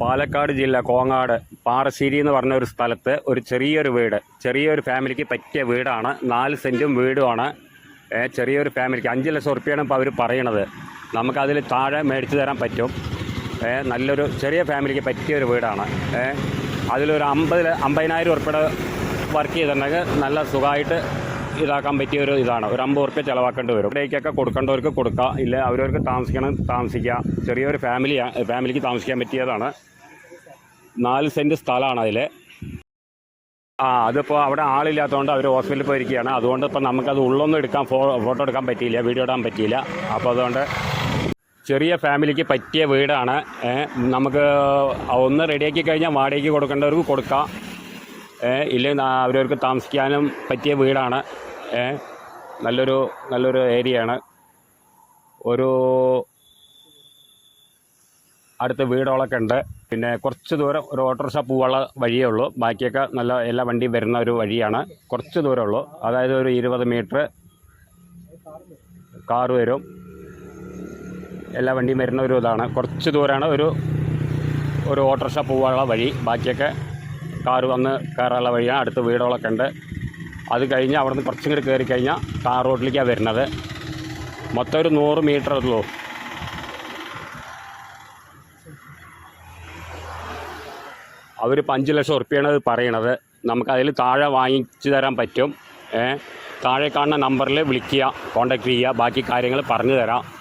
പാലക്കാട് ജില്ല കോങ്ങാട് പാറശ്ശേരി എന്ന് പറഞ്ഞ ഒരു സ്ഥലത്ത് ഒരു ചെറിയൊരു വീട് ചെറിയൊരു ഫാമിലിക്ക് പറ്റിയ വീടാണ്. നാല് സെന്റും വീടുമാണ്. ചെറിയൊരു ഫാമിലിക്ക് അഞ്ച് ലക്ഷം ഉറുപ്പ്യാണ് ഇപ്പോൾ അവർ പറയണത്. നമുക്കതിൽ താഴെ മേടിച്ചു തരാൻ പറ്റും. നല്ലൊരു ചെറിയ ഫാമിലിക്ക് പറ്റിയ ഒരു വീടാണ്. അതിലൊരു അമ്പത് അമ്പതിനായിരം ഉറുപ്പിയുടെ വർക്ക് ചെയ്തിട്ടുണ്ടെങ്കിൽ നല്ല സുഖമായിട്ട് ഇതാക്കാൻ പറ്റിയ ഒരു ഇതാണ്. ഒരു അമ്പത് ഉറുപ്പ്യ ചിലവാക്കേണ്ടി വരും. ഇവിടേക്കൊക്കെ കൊടുക്കേണ്ടവർക്ക് കൊടുക്കാം. ഇല്ല അവരവർക്ക് താമസിക്കണം താമസിക്കാം. ചെറിയൊരു ഫാമിലി ഫാമിലിക്ക് താമസിക്കാൻ പറ്റിയതാണ്. നാല് സെന്റ് സ്ഥലമാണ് അതിൽ ആ അതിപ്പോൾ അവിടെ ആളില്ലാത്തതുകൊണ്ട് അവർ ഹോസ്പിറ്റലിൽ പോയിരിക്കുകയാണ്. അതുകൊണ്ട് ഇപ്പം നമുക്കത് ഉള്ളൊന്നും എടുക്കാൻ ഫോ ഫോട്ടോ എടുക്കാൻ പറ്റിയില്ല വീഡിയോ ഇടാൻ പറ്റിയില്ല. അപ്പോൾ അതുകൊണ്ട് ചെറിയ ഫാമിലിക്ക് പറ്റിയ വീടാണ്. നമുക്ക് ഒന്ന് റെഡിയാക്കി കഴിഞ്ഞാൽ വാടകയ്ക്ക് കൊടുക്കേണ്ടവർക്ക് കൊടുക്കാം. ഇല്ലെങ്കിൽ അവരവർക്ക് താമസിക്കാനും പറ്റിയ വീടാണ്. നല്ലൊരു നല്ലൊരു ഏരിയയാണ്. ഒരു അടുത്ത് വീടുകളൊക്കെ ഉണ്ട്. പിന്നെ കുറച്ച് ദൂരം ഒരു ഓട്ടോറിക്ഷ പോവാനുള്ള വഴിയേ ഉള്ളൂ. ബാക്കിയൊക്കെ നല്ല എല്ലാ വണ്ടിയും വരുന്ന ഒരു വഴിയാണ്. കുറച്ച് ദൂരമേ ഉള്ളൂ. അതായത് ഒരു ഇരുപത് മീറ്റർ കാറ് വരും. എല്ലാ വണ്ടിയും വരുന്ന ഒരു ഇതാണ്. കുറച്ച് ദൂരമാണ് ഒരു ഒരു ഓട്ടോറിക്ഷ പോകാനുള്ള വഴി. ബാക്കിയൊക്കെ കാറ് വന്ന് കയറാനുള്ള വഴിയാണ്. അടുത്ത് വീടുകളൊക്കെ ഉണ്ട്. അത് കഴിഞ്ഞ് അവിടെ നിന്ന് കുറച്ചും കൂടി കയറി കഴിഞ്ഞാൽ ടാർ റോഡിലേക്കാണ് വരുന്നത്. മൊത്തം ഒരു നൂറ് മീറ്റർ ഉള്ളൂ. അവർ അഞ്ച് ലക്ഷം ഉറുപ്പ്യാണ് അത് പറയണത്. നമുക്കതിൽ താഴെ വാങ്ങിച്ചു തരാൻ പറ്റും. താഴെ കാണുന്ന നമ്പറിൽ വിളിക്കുക കോൺടാക്റ്റ് ചെയ്യുക ബാക്കി കാര്യങ്ങൾ പറഞ്ഞു തരാം.